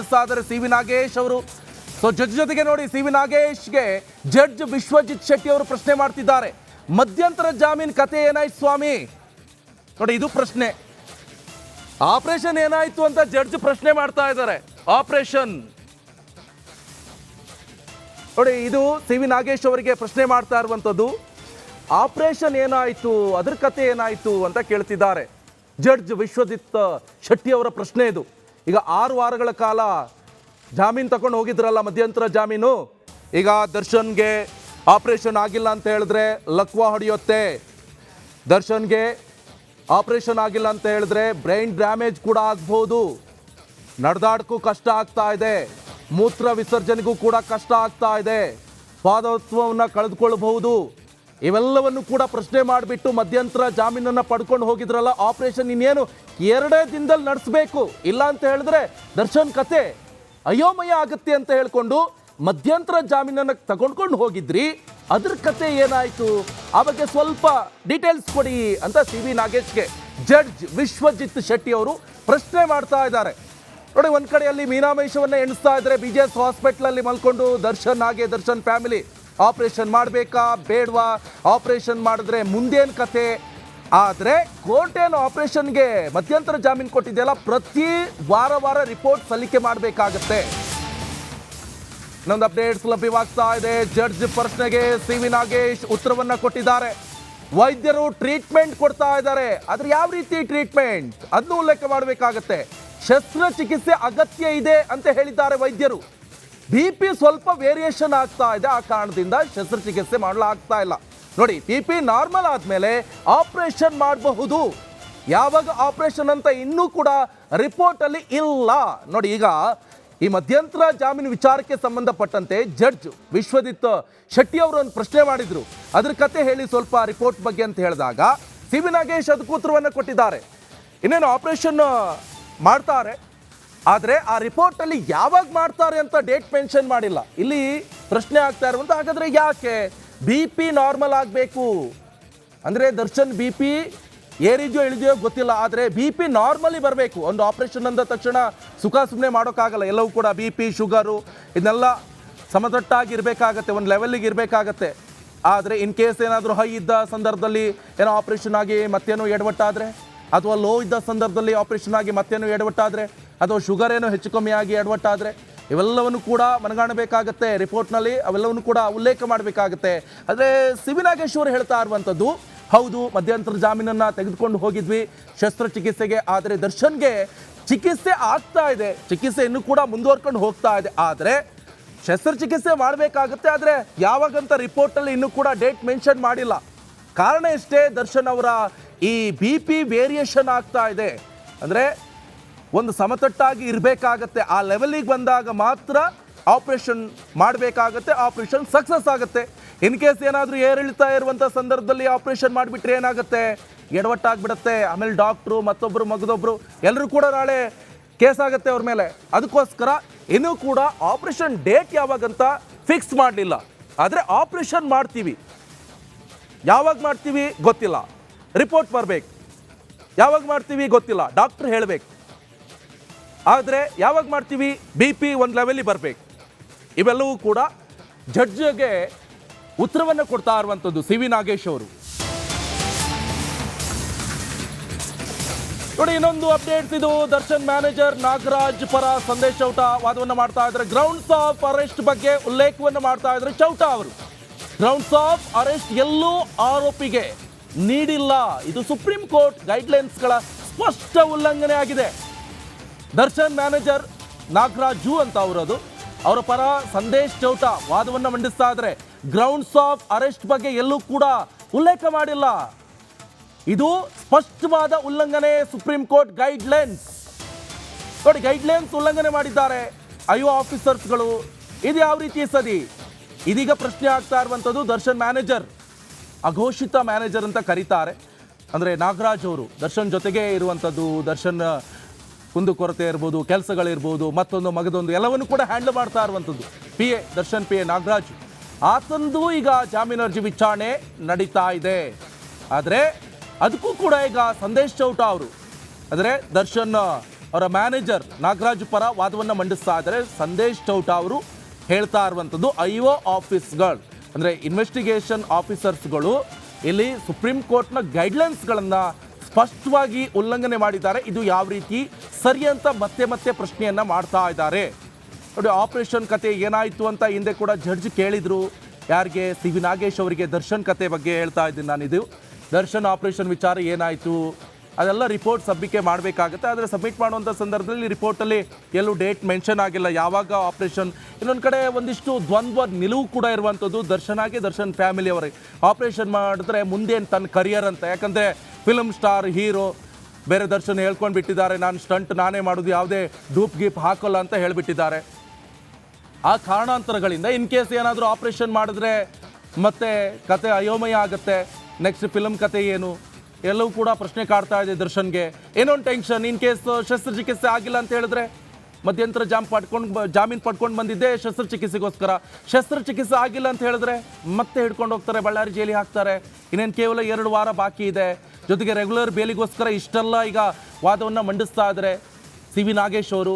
ಇದ್ದಾರೆ C V Nagesh ಅವರು. So judge ಜೊತೆಗೆ ನೋಡಿ ಸಿ ವಿ ನಾಗೇಶ್ಗೆ ಜಡ್ಜ್ ವಿಶ್ವಜಿತ್ ಶೆಟ್ಟಿ ಅವರು ಪ್ರಶ್ನೆ ಮಾಡ್ತಿದ್ದಾರೆ. ಮಧ್ಯಂತರ ಜಾಮೀನ್ ಕತೆ ಏನಾಯ್ತು ಸ್ವಾಮಿ? ನೋಡಿ, ಇದು ಪ್ರಶ್ನೆ. ಆಪರೇಷನ್ ಏನಾಯ್ತು ಅಂತ ಜಡ್ಜ್ ಪ್ರಶ್ನೆ ಮಾಡ್ತಾ ಇದ್ದಾರೆ. ಆಪರೇಷನ್. ನೋಡಿ, ಇದು ಸಿ ವಿ ನಾಗೇಶ್ ಅವರಿಗೆ ಪ್ರಶ್ನೆ ಮಾಡ್ತಾ ಇರುವಂಥದ್ದು. ಆಪರೇಷನ್ ಏನಾಯ್ತು? ಅದ್ರ ಕತೆ ಏನಾಯ್ತು ಅಂತ ಕೇಳ್ತಿದ್ದಾರೆ. ಜಡ್ಜ್ ವಿಶ್ವಜಿತ್ ಶೆಟ್ಟಿ ಅವರ ಪ್ರಶ್ನೆ ಇದು. ಈಗ ಆರು ವಾರಗಳ ಕಾಲ ಜಾಮೀನು ತಗೊಂಡು ಹೋಗಿದ್ರಲ್ಲ ಮಧ್ಯಂತರ ಜಾಮೀನು? ಈಗ ದರ್ಶನ್ಗೆ ಆಪರೇಷನ್ ಆಗಿಲ್ಲ ಅಂತ ಹೇಳಿದ್ರೆ ಲಕ್ವಾ ಹೊಡೆಯುತ್ತೆ. ದರ್ಶನ್ಗೆ ಆಪರೇಷನ್ ಆಗಿಲ್ಲ ಅಂತ ಹೇಳಿದ್ರೆ ಬ್ರೈನ್ ಡ್ಯಾಮೇಜ್ ಕೂಡ ಆಗ್ಬೋದು. ನಡೆದಾಡಕ್ಕೂ ಕಷ್ಟ ಆಗ್ತಾ ಇದೆ. ಮೂತ್ರ ವಿಸರ್ಜನೆಗೂ ಕೂಡ ಕಷ್ಟ ಆಗ್ತಾ ಇದೆ. ಪಾದತ್ವವನ್ನು ಕಳೆದುಕೊಳ್ಳಬಹುದು. ಇವೆಲ್ಲವನ್ನು ಕೂಡ ಪ್ರಶ್ನೆ ಮಾಡಿಬಿಟ್ಟು ಮಧ್ಯಂತರ ಜಾಮೀನನ್ನು ಪಡ್ಕೊಂಡು ಹೋಗಿದ್ರಲ್ಲ, ಆಪರೇಷನ್ ಇನ್ನೇನು ಎರಡೇ ದಿನದಲ್ಲಿ ನಡೆಸಬೇಕು, ಇಲ್ಲ ಅಂತ ಹೇಳಿದ್ರೆ ದರ್ಶನ್ ಕತೆ ಅಯೋಮಯ ಆಗುತ್ತೆ ಅಂತ ಹೇಳ್ಕೊಂಡು ಮಧ್ಯಂತರ ಜಾಮೀನನ್ನು ತಗೊಂಡ್ಕೊಂಡು ಹೋಗಿದ್ರಿ, ಅದ್ರ ಕತೆ ಏನಾಯಿತು? ಆ ಬಗ್ಗೆ ಸ್ವಲ್ಪ ಡೀಟೇಲ್ಸ್ ಕೊಡಿ ಅಂತ ಸಿ ವಿ ನಾಗೇಶ್ಗೆ. ಜಡ್ಜ್ ವಿಶ್ವಜಿತ್ ಶೆಟ್ಟಿ ಅವರು ಪ್ರಶ್ನೆ ಮಾಡ್ತಾ ಇದ್ದಾರೆ. ನೋಡಿ, ಒಂದ್ ಕಡೆಯಲ್ಲಿ ಮೀನಾಮೇಶವನ್ನ ಎಣಿಸ್ತಾ ಇದ್ರೆ ಬಿ ಜೆ ಎಸ್ ಹಾಸ್ಪಿಟ್ಲಲ್ಲಿ ಮಲ್ಕೊಂಡು ದರ್ಶನ್ ಹಾಗೆ ದರ್ಶನ್ ಫ್ಯಾಮಿಲಿ ಆಪರೇಷನ್ ಮಾಡಬೇಕಾ? ಬೇಡವಾ? ಆಪರೇಷನ್ ಮಾಡಿದ್ರೆ ಮುಂದೇನು ಕತೆ ಆದರೆ ಕೋರ್ಟ್ ಏನು ಆಪರೇಷನ್ಗೆ ಮಧ್ಯಂತರ ಜಾಮೀನು ಕೊಟ್ಟಿದೆಯಲ್ಲ, ಪ್ರತಿ ವಾರ ವಾರ ರಿಪೋರ್ಟ್ ಸಲ್ಲಿಕೆ ಮಾಡಬೇಕಾಗತ್ತೆ. ಇನ್ನೊಂದು ಅಪ್ಡೇಟ್ಸ್ ಲಭ್ಯವಾಗ್ತಾ ಇದೆ. ಜಡ್ಜ್ ಪ್ರಶ್ನೆಗೆ ಸಿ ವಿ ನಾಗೇಶ್ ಉತ್ತರವನ್ನು ಕೊಟ್ಟಿದ್ದಾರೆ. ವೈದ್ಯರು ಟ್ರೀಟ್ಮೆಂಟ್ ಕೊಡ್ತಾ ಇದ್ದಾರೆ. ಆದರೆ ಯಾವ ರೀತಿ ಟ್ರೀಟ್ಮೆಂಟ್ ಅದನ್ನು ಉಲ್ಲೇಖ ಮಾಡಬೇಕಾಗತ್ತೆ. ಶಸ್ತ್ರಚಿಕಿತ್ಸೆ ಅಗತ್ಯ ಇದೆ ಅಂತ ಹೇಳಿದ್ದಾರೆ ವೈದ್ಯರು. ಬಿ ಪಿ ಸ್ವಲ್ಪ ವೇರಿಯೇಷನ್ ಆಗ್ತಾ ಇದೆ. ಆ ಕಾರಣದಿಂದ ಶಸ್ತ್ರಚಿಕಿತ್ಸೆ ಮಾಡಲಾಗ್ತಾ ಇಲ್ಲ. ನೋಡಿ ಬಿ ಪಿ ನಾರ್ಮಲ್ ಆದಮೇಲೆ ಆಪರೇಷನ್ ಮಾಡಬಹುದು. ಯಾವಾಗ ಆಪರೇಷನ್ ಅಂತ ಇನ್ನೂ ಕೂಡ ರಿಪೋರ್ಟ್ ಅಲ್ಲಿ ಇಲ್ಲ. ನೋಡಿ, ಈಗ ಈ ಮಧ್ಯಂತರ ಜಾಮೀನು ವಿಚಾರಕ್ಕೆ ಸಂಬಂಧಪಟ್ಟಂತೆ ಜಡ್ಜ್ ವಿಶ್ವಜಿತ್ ಶೆಟ್ಟಿ ಅವರು ಒಂದು ಪ್ರಶ್ನೆ ಮಾಡಿದ್ರು. ಅದ್ರ ಕತೆ ಹೇಳಿ ಸ್ವಲ್ಪ ರಿಪೋರ್ಟ್ ಬಗ್ಗೆ ಅಂತ ಹೇಳಿದಾಗ, ಸಿ ವಿ ನಾಗೇಶ್ ಅದಕ್ಕೂ ಉತ್ತರವನ್ನು ಕೊಟ್ಟಿದ್ದಾರೆ. ಇನ್ನೇನು ಆಪರೇಷನ್ ಮಾಡ್ತಾರೆ? ಆದರೆ ಆ ರಿಪೋರ್ಟಲ್ಲಿ ಯಾವಾಗ ಮಾಡ್ತಾರೆ ಅಂತ ಡೇಟ್ ಮೆನ್ಷನ್ ಮಾಡಿಲ್ಲ. ಇಲ್ಲಿ ಪ್ರಶ್ನೆ ಆಗ್ತಾ ಇರುವಂತ ಹಾಗಾದ್ರೆ ಯಾಕೆ? ಬಿ ಪಿ ನಾರ್ಮಲ್ ಆಗಬೇಕು. ಅಂದರೆ ದರ್ಶನ್ ಬಿ ಪಿ ಏರಿದೆಯೋ ಇಳಿದೆಯೋ ಗೊತ್ತಿಲ್ಲ, ಆದರೆ ಬಿ ಪಿ ನಾರ್ಮಲಿ ಬರಬೇಕು. ಒಂದು ಆಪರೇಷನ್ ಅಂದ ತಕ್ಷಣ ಸುಖ ಸುಮ್ಮನೆ ಮಾಡೋಕ್ಕಾಗಲ್ಲ. ಎಲ್ಲವೂ ಕೂಡ ಬಿ ಪಿ ಶುಗರು ಇದನ್ನೆಲ್ಲ ಸಮತಟ್ಟಾಗಿ ಇರಬೇಕಾಗತ್ತೆ ಒಂದು ಲೆವೆಲ್ಲಿಗೆ ಇರಬೇಕಾಗತ್ತೆ. ಆದರೆ ಇನ್ ಕೇಸ್ ಏನಾದರೂ ಹೈ ಇದ್ದ ಸಂದರ್ಭದಲ್ಲಿ ಏನೋ ಆಪರೇಷನ್ ಆಗಿ ಮತ್ತೇನೋ ಎಡವಟ್ಟಾದರೆ? ಅಥವಾ ಲೋ ಇದ್ದ ಸಂದರ್ಭದಲ್ಲಿ ಆಪರೇಷನ್ ಆಗಿ ಮತ್ತೇನು ಎಡವಟ್ಟಾದರೆ, ಅಥವಾ ಶುಗರ್ ಏನೋ ಹೆಚ್ಚು ಕಮ್ಮಿ ಆಗಿ ಎಡವಟ್ಟಾದರೆ, ಇವೆಲ್ಲವನ್ನು ಕೂಡ ಮನಗಾಣಬೇಕಾಗತ್ತೆ. ರಿಪೋರ್ಟ್ನಲ್ಲಿ ಅವೆಲ್ಲವನ್ನು ಕೂಡ ಉಲ್ಲೇಖ ಮಾಡಬೇಕಾಗತ್ತೆ. ಆದರೆ ಸಿವಿನಾಗೇಶ್ವರ್ ಹೇಳ್ತಾ ಇರುವಂಥದ್ದು, ಹೌದು, ಮಧ್ಯಂತರ ಜಾಮೀನನ್ನು ತೆಗೆದುಕೊಂಡು ಹೋಗಿದ್ವಿ. ಶಸ್ತ್ರಚಿಕಿತ್ಸೆಗೆ, ಆದರೆ ದರ್ಶನ್ಗೆ ಚಿಕಿತ್ಸೆ ಆಗ್ತಾ ಇದೆ. ಚಿಕಿತ್ಸೆ ಇನ್ನೂ ಕೂಡ ಮುಂದುವರ್ಕೊಂಡು ಹೋಗ್ತಾ ಇದೆ. ಆದರೆ ಶಸ್ತ್ರಚಿಕಿತ್ಸೆ ಮಾಡಬೇಕಾಗುತ್ತೆ, ಆದರೆ ಯಾವಾಗಂತ ರಿಪೋರ್ಟಲ್ಲಿ ಇನ್ನೂ ಕೂಡ ಡೇಟ್ ಮೆನ್ಷನ್ ಮಾಡಿಲ್ಲ. ಕಾರಣ ಇಷ್ಟೇ ದರ್ಶನ್ ಅವರ ಈ ಬಿ ಪಿ ವೇರಿಯೇಷನ್ ಆಗ್ತಾ ಇದೆ. ಅಂದರೆ ಒಂದು ಸಮತಟ್ಟಾಗಿ ಇರಬೇಕಾಗತ್ತೆ. ಆ ಲೆವೆಲಿಗೆ ಬಂದಾಗ ಮಾತ್ರ ಆಪರೇಷನ್ ಮಾಡಬೇಕಾಗತ್ತೆ ಆಪರೇಷನ್ ಸಕ್ಸಸ್ ಆಗುತ್ತೆ. ಇನ್ ಕೇಸ್ ಏನಾದರೂ ಏರಿಳಿತಾ ಇರುವಂಥ ಸಂದರ್ಭದಲ್ಲಿ ಆಪರೇಷನ್ ಮಾಡಿಬಿಟ್ರೆ ಏನಾಗುತ್ತೆ? ಎಡವಟ್ಟಾಗ್ಬಿಡುತ್ತೆ. ಆಮೇಲೆ ಡಾಕ್ಟ್ರು ಮತ್ತೊಬ್ಬರು ಮಗದೊಬ್ಬರು ಎಲ್ಲರೂ ಕೂಡ ನಾಳೆ ಕೇಸ್ ಆಗುತ್ತೆ ಅವ್ರ ಮೇಲೆ. ಅದಕ್ಕೋಸ್ಕರ ಇನ್ನೂ ಕೂಡ ಆಪರೇಷನ್ ಡೇಟ್ ಯಾವಾಗಂತ ಫಿಕ್ಸ್ ಮಾಡಲಿಲ್ಲ. ಆದರೆ ಆಪರೇಷನ್ ಮಾಡ್ತೀವಿ. ಯಾವಾಗ ಮಾಡ್ತೀವಿ? ಗೊತ್ತಿಲ್ಲ. ರಿಪೋರ್ಟ್ ಬರಬೇಕು. ಯಾವಾಗ ಮಾಡ್ತೀವಿ ಗೊತ್ತಿಲ್ಲ. ಡಾಕ್ಟ್ರ್ ಹೇಳಬೇಕು. ಆದರೆ ಯಾವಾಗ ಮಾಡ್ತೀವಿ? ಬಿ ಪಿ ಒಂದು ಲೆವೆಲಿಗೆ ಬರಬೇಕು. ಇವೆಲ್ಲವೂ ಕೂಡ ಜಡ್ಜ್ಗೆ ಉತ್ತರವನ್ನು ಕೊಡ್ತಾ ಇರುವಂಥದ್ದು ಸಿ ವಿ ನಾಗೇಶ್ ಅವರು. ನೋಡಿ, ಇನ್ನೊಂದು ಅಪ್ಡೇಟ್ಸ್ ಇದು. ದರ್ಶನ್ ಮ್ಯಾನೇಜರ್ ನಾಗರಾಜ್ ಪರ ಸಂದೇಶ್ ಚೌಟ ವಾದವನ್ನು ಮಾಡ್ತಾ ಇದ್ದಾರೆ. ಗ್ರೌಂಡ್ಸ್ ಆಫ್ ಅರೆಸ್ಟ್ ಬಗ್ಗೆ ಉಲ್ಲೇಖವನ್ನು ಮಾಡ್ತಾ ಇದ್ದಾರೆ ಚೌಟ ಅವರು. ಗ್ರೌಂಡ್ಸ್ ಆಫ್ ಅರೆಸ್ಟ್ ಎಲ್ಲೂ ಆರೋಪಿಗೆ ನೀಡಿಲ್ಲ. ಇದು ಸುಪ್ರೀಂ ಕೋರ್ಟ್ ಗೈಡ್ಲೈನ್ಸ್ಗಳ ಸ್ಪಷ್ಟ ಉಲ್ಲಂಘನೆ ಆಗಿದೆ ದರ್ಶನ್ ಮ್ಯಾನೇಜರ್ ನಾಗರಾಜು ಅಂತ ಅವರದು. ಅವರ ಪರ ಸಂದೇಶ್ ಚೌಟ ವಾದವನ್ನು ಮಂಡಿಸ್ತಾ ಇದ್ದಾರೆ. ಗ್ರೌಂಡ್ಸ್ ಆಫ್ ಅರೆಸ್ಟ್ ಬಗ್ಗೆ ಎಲ್ಲೂ ಕೂಡ ಉಲ್ಲೇಖ ಮಾಡಿಲ್ಲ. ಇದು ಸ್ಪಷ್ಟವಾದ ಉಲ್ಲಂಘನೆ ಸುಪ್ರೀಂ ಕೋರ್ಟ್ ಗೈಡ್ಲೈನ್ಸ್. ನೋಡಿ, ಗೈಡ್ಲೈನ್ಸ್ ಉಲ್ಲಂಘನೆ ಮಾಡಿದ್ದಾರೆ. ಐಒ ಆಫೀಸರ್ಸ್ಗಳು. ಇದು ಯಾವ ರೀತಿ ಸದಿ ಇದೀಗ ಪ್ರಶ್ನೆ ಆಗ್ತಾ ಇರುವಂಥದ್ದು ದರ್ಶನ್ ಮ್ಯಾನೇಜರ್. ಅಘೋಷಿತ ಮ್ಯಾನೇಜರ್ ಅಂತ ಕರೀತಾರೆ. ಅಂದರೆ ನಾಗರಾಜ್ ಅವರು ದರ್ಶನ್ ಜೊತೆಗೆ ಇರುವಂಥದ್ದು ದರ್ಶನ್ ಕುಂದುಕೊರತೆ ಇರ್ಬೋದು, ಕೆಲಸಗಳಿರ್ಬೋದು, ಮತ್ತೊಂದು ಮಗದೊಂದು, ಎಲ್ಲವನ್ನು ಕೂಡ ಹ್ಯಾಂಡಲ್ ಮಾಡ್ತಾ ಇರುವಂಥದ್ದು P A Darshan P A Nagaraj. ಆತಂದು ಈಗ ಜಾಮೀನು ಅರ್ಜಿ ವಿಚಾರಣೆ ನಡೀತಾ ಇದೆ. ಆದರೆ ಅದಕ್ಕೂ ಕೂಡ ಈಗ ಸಂದೇಶ್ ಚೌಟ ಅವರು, ಅಂದರೆ ದರ್ಶನ್ ಅವರ ಮ್ಯಾನೇಜರ್ ನಾಗರಾಜ್ ಪರ ವಾದವನ್ನು ಮಂಡಿಸ್ತಾ ಇದ್ದಾರೆ. ಸಂದೇಶ್ ಚೌಟ ಅವರು ಹೇಳ್ತಾ ಇರುವಂಥದ್ದು ಐ ಒ ಆಫೀಸ್ಗಳು ಅಂದರೆ ಇನ್ವೆಸ್ಟಿಗೇಷನ್ ಆಫೀಸರ್ಸ್ಗಳು ಇಲ್ಲಿ ಸುಪ್ರೀಂ ಕೋರ್ಟ್ನ ಗೈಡ್ಲೈನ್ಸ್ಗಳನ್ನು ಸ್ಪಷ್ಟವಾಗಿ ಉಲ್ಲಂಘನೆ ಮಾಡಿದ್ದಾರೆ. ಇದು ಯಾವ ರೀತಿ? ಸರಿ ಅಂತ ಮತ್ತೆ ಮತ್ತೆ ಪ್ರಶ್ನೆಯನ್ನು ಮಾಡ್ತಾ ಇದ್ದಾರೆ. ನೋಡಿ ಆಪರೇಷನ್ ಕತೆ ಏನಾಯಿತು ಅಂತ ಹಿಂದೆ ಕೂಡ ಜಡ್ಜ್ ಕೇಳಿದರು. ಯಾರಿಗೆ? ಸಿ ವಿ ನಾಗೇಶ್ ಅವರಿಗೆ ದರ್ಶನ್ ಕತೆ ಬಗ್ಗೆ ಹೇಳ್ತಾ ಇದ್ದೀನಿ ನಾನಿದು. ದರ್ಶನ್ ಆಪರೇಷನ್ ವಿಚಾರ ಏನಾಯಿತು? ಅದೆಲ್ಲ ರಿಪೋರ್ಟ್ ಸಬ್ಮಿಕೆ ಮಾಡಬೇಕಾಗುತ್ತೆ. ಆದರೆ ಸಬ್ಮಿಟ್ ಮಾಡುವಂಥ ಸಂದರ್ಭದಲ್ಲಿ ರಿಪೋರ್ಟಲ್ಲಿ ಎಲ್ಲೂ ಡೇಟ್ ಮೆನ್ಷನ್ ಆಗಿಲ್ಲ. ಯಾವಾಗ ಆಪರೇಷನ್ ಇನ್ನೊಂದು ಕಡೆ ಒಂದಿಷ್ಟು ದ್ವಂದ್ವ, ನಿಲುವು ಕೂಡ ಇರುವಂಥದ್ದು ದರ್ಶನ್ ಆಗಿ ದರ್ಶನ್ ಫ್ಯಾಮಿಲಿ ಅವರಿಗೆ ಆಪರೇಷನ್ ಮಾಡಿದ್ರೆ ಮುಂದೇನು ತನ್ನ ಕರಿಯರ್ ಅಂತ. ಯಾಕಂದರೆ ಫಿಲಮ್ ಸ್ಟಾರ್ ಹೀರೋ ಬೇರೆ ದರ್ಶನ್ ಹೇಳ್ಕೊಂಡು ಬಿಟ್ಟಿದ್ದಾರೆ. ನಾನು ಸ್ಟಂಟ್ ನಾನೇ ಮಾಡೋದು, ಯಾವುದೇ ಡೂಪ್ ಗೀಪ್ ಹಾಕೋಲ್ಲ ಅಂತ ಹೇಳಿಬಿಟ್ಟಿದ್ದಾರೆ. ಆ ಕಾರಣಾಂತರಗಳಿಂದ ಇನ್ ಕೇಸ್ ಏನಾದರೂ ಆಪರೇಷನ್ ಮಾಡಿದ್ರೆ ಮತ್ತೆ ಕತೆ ಅಯೋಮಯ ಆಗುತ್ತೆ. ನೆಕ್ಸ್ಟ್ ಫಿಲಮ್ ಕತೆ ಏನು? ಎಲ್ಲವೂ ಕೂಡ ಪ್ರಶ್ನೆ ಕಾಡ್ತಾ ಇದೆ ದರ್ಶನ್ಗೆ. ಏನೊಂದು ಟೆನ್ಷನ್ ಇನ್ ಕೇಸ್ ಶಸ್ತ್ರಚಿಕಿತ್ಸೆ ಆಗಿಲ್ಲ ಅಂತ ಹೇಳಿದ್ರೆ? ಮಧ್ಯಂತರ ಜಾಮ್ ಪಡ್ಕೊಂಡು ಜಾಮೀನು ಪಡ್ಕೊಂಡು ಬಂದಿದ್ದೆ ಶಸ್ತ್ರಚಿಕಿತ್ಸೆಗೋಸ್ಕರ ಶಸ್ತ್ರಚಿಕಿತ್ಸೆ ಆಗಿಲ್ಲ ಅಂತ ಹೇಳಿದ್ರೆ ಮತ್ತೆ ಹಿಡ್ಕೊಂಡು ಹೋಗ್ತಾರೆ, ಬಳ್ಳಾರಿ ಜೈಲಿಗೆ ಹಾಕ್ತಾರೆ. ಇನ್ನೇನು ಕೇವಲ ಎರಡು ವಾರ ಬಾಕಿ ಇದೆ. ಜೊತೆಗೆ ರೆಗ್ಯುಲರ್ ಬೇಲಿಗೋಸ್ಕರ ಇಷ್ಟೆಲ್ಲ ಈಗ ವಾದವನ್ನು ಮಂಡಿಸ್ತಾ ಇದ್ದಾರೆ ಸಿ ವಿ ನಾಗೇಶ್ ಅವರು.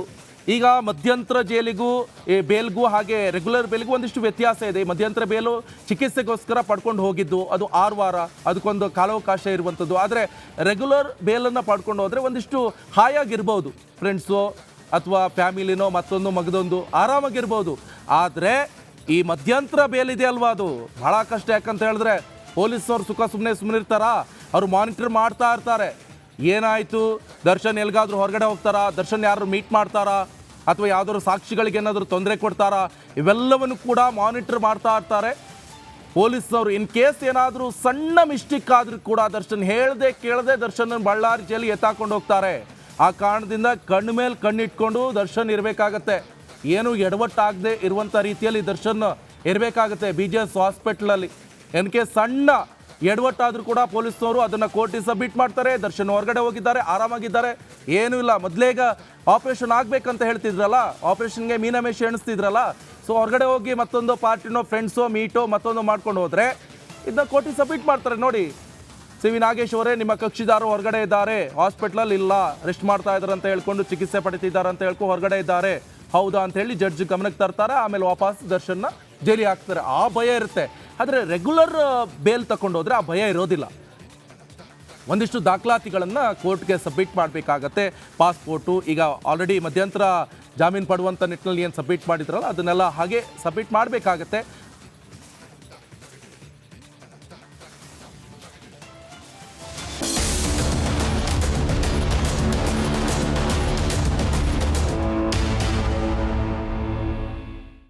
ಈಗ ಮಧ್ಯಂತರ ಜೈಲಿಗೂ, ಈ ಬೇಲ್ಗೂ ಹಾಗೆ ರೆಗ್ಯುಲರ್ ಬೇಲ್ಗೂ ಒಂದಿಷ್ಟು ವ್ಯತ್ಯಾಸ ಇದೆ. ಮಧ್ಯಂತರ ಬೇಲು ಚಿಕಿತ್ಸೆಗೋಸ್ಕರ ಪಡ್ಕೊಂಡು ಹೋಗಿದ್ದು, ಅದು ಆರು ವಾರ, ಅದಕ್ಕೊಂದು ಕಾಲಾವಕಾಶ ಇರುವಂಥದ್ದು. ಆದರೆ ರೆಗ್ಯುಲರ್ ಬೇಲನ್ನು ಪಡ್ಕೊಂಡು ಹೋದರೆ ಒಂದಿಷ್ಟು ಹಾಯಾಗಿರ್ಬೋದು. ಫ್ರೆಂಡ್ಸು ಅಥವಾ ಫ್ಯಾಮಿಲಿನೋ ಮತ್ತೊಂದು ಮಗದೊಂದು ಆರಾಮಾಗಿರ್ಬೋದು. ಆದರೆ ಈ ಮಧ್ಯಂತರ ಬೇಲಿದೆ ಅಲ್ವಾ ಅದು? ಭಾಳ ಕಷ್ಟ ಯಾಕಂತ ಹೇಳಿದ್ರೆ ಪೊಲೀಸವ್ರು ಸುಖ ಸುಮ್ಮನೆ ಸುಮ್ಮನೆ ಇರ್ತಾರಾ ಅವರು ಮಾನಿಟರ್ ಮಾಡ್ತಾ ಇರ್ತಾರೆ. ಏನಾಯಿತು? ದರ್ಶನ್ ಎಲ್ಲಿಗಾದ್ರೂ ಹೊರಗಡೆ ಹೋಗ್ತಾರಾ? ದರ್ಶನ್ ಯಾರು ಮೀಟ್ ಮಾಡ್ತಾರಾ? ಅಥವಾ ಯಾವ್ದಾದ್ರು ಸಾಕ್ಷಿಗಳಿಗೆ ಏನಾದರೂ ತೊಂದರೆ ಕೊಡ್ತಾರಾ? ಇವೆಲ್ಲವನ್ನು ಕೂಡ ಮಾನಿಟರ್ ಮಾಡ್ತಾ ಇರ್ತಾರೆ. ಪೊಲೀಸ್ನವರು ಇನ್ ಕೇಸ್ ಏನಾದರೂ ಸಣ್ಣ ಮಿಸ್ಟೇಕ್ ಆದರೂ ಕೂಡ ದರ್ಶನ್ ಹೇಳದೆ ಕೇಳದೆ ದರ್ಶನ್ ಬಳ್ಳಾರಿ ಜೈಲಿ ಎತ್ತಾಕೊಂಡು ಹೋಗ್ತಾರೆ. ಆ ಕಾರಣದಿಂದ ಕಣ್ಣು ಮೇಲೆ ಕಣ್ಣಿಟ್ಕೊಂಡು ದರ್ಶನ್ ಇರಬೇಕಾಗತ್ತೆ. ಏನು ಎಡವಟ್ಟಾಗದೆ ಇರುವಂಥ ರೀತಿಯಲ್ಲಿ ದರ್ಶನ್ ಇರಬೇಕಾಗತ್ತೆ ಬಿ ಜಿ ಎಸ್ ಹಾಸ್ಪಿಟ್ಲಲ್ಲಿ. ಎನ್ ಕೆ ಸಣ್ಣ ಎಡವಟ್ಟಾದರೂ ಕೂಡ ಪೊಲೀಸ್ನವರು ಅದನ್ನು ಕೋರ್ಟಿಗೆ ಸಬ್ಮಿಟ್ ಮಾಡ್ತಾರೆ. ದರ್ಶನ್ ಹೊರಗಡೆ ಹೋಗಿದ್ದಾರೆ, ಆರಾಮಾಗಿದ್ದಾರೆ. ಏನೂ ಇಲ್ಲ. ಮೊದಲೇ ಈಗ ಆಪರೇಷನ್ ಆಗಬೇಕಂತ ಹೇಳ್ತಿದ್ರಲ್ಲ? ಆಪರೇಷನ್ಗೆ ಮೀನಮೇಶ ಎಣಿಸ್ತಿದ್ರಲ್ಲ? ಸೊ ಹೊರಗಡೆ ಹೋಗಿ ಮತ್ತೊಂದು ಪಾರ್ಟಿನೋ ಫ್ರೆಂಡ್ಸೋ ಮೀಟೋ ಮತ್ತೊಂದು ಮಾಡ್ಕೊಂಡು ಹೋದರೆ ಇದನ್ನ ಕೋರ್ಟಿಗೆ ಸಬ್ಮಿಟ್ ಮಾಡ್ತಾರೆ. ನೋಡಿ, ಸಿ ವಿ ನಾಗೇಶ್ ಅವರೇ ನಿಮ್ಮ ಕಕ್ಷಿದಾರರು ಹೊರಗಡೆ ಇದ್ದಾರೆ. ಹಾಸ್ಪಿಟ್ಲಲ್ಲಿ ಇಲ್ಲ. ರೆಸ್ಟ್ ಮಾಡ್ತಾ ಇದ್ದಾರೆ ಅಂತ ಹೇಳ್ಕೊಂಡು ಚಿಕಿತ್ಸೆ ಪಡಿತಿದ್ದಾರೆ ಅಂತ ಹೇಳ್ಕೊಂಡು ಹೊರಗಡೆ ಇದ್ದಾರೆ. ಹೌದಾ ಅಂತ ಹೇಳಿ ಜಡ್ಜ್ ಗಮನಕ್ಕೆ ತರ್ತಾರೆ. ಆಮೇಲೆ ವಾಪಸ್ ದರ್ಶನ್ನ ಜೈಲಿಗೆ ಹಾಕ್ತಾರೆ. ಆ ಭಯ ಇರುತ್ತೆ. ಆದರೆ ರೆಗ್ಯುಲರ್ ಬೇಲ್ ತಗೊಂಡೋದ್ರೆ ಆ ಭಯ ಇರೋದಿಲ್ಲ. ಒಂದಿಷ್ಟು ದಾಖಲಾತಿಗಳನ್ನು ಕೋರ್ಟ್ಗೆ ಸಬ್ಮಿಟ್ ಮಾಡಬೇಕಾಗತ್ತೆ. ಪಾಸ್ಪೋರ್ಟು ಈಗ ಆಲ್ರೆಡಿ ಮಧ್ಯಂತರ ಜಾಮೀನು ಪಡುವಂಥ ನಿಟ್ಟಿನಲ್ಲಿ ಏನು ಸಬ್ಮಿಟ್ ಮಾಡಿದ್ರಲ್ಲ, ಅದನ್ನೆಲ್ಲ ಹಾಗೆ ಸಬ್ಮಿಟ್ ಮಾಡಬೇಕಾಗತ್ತೆ.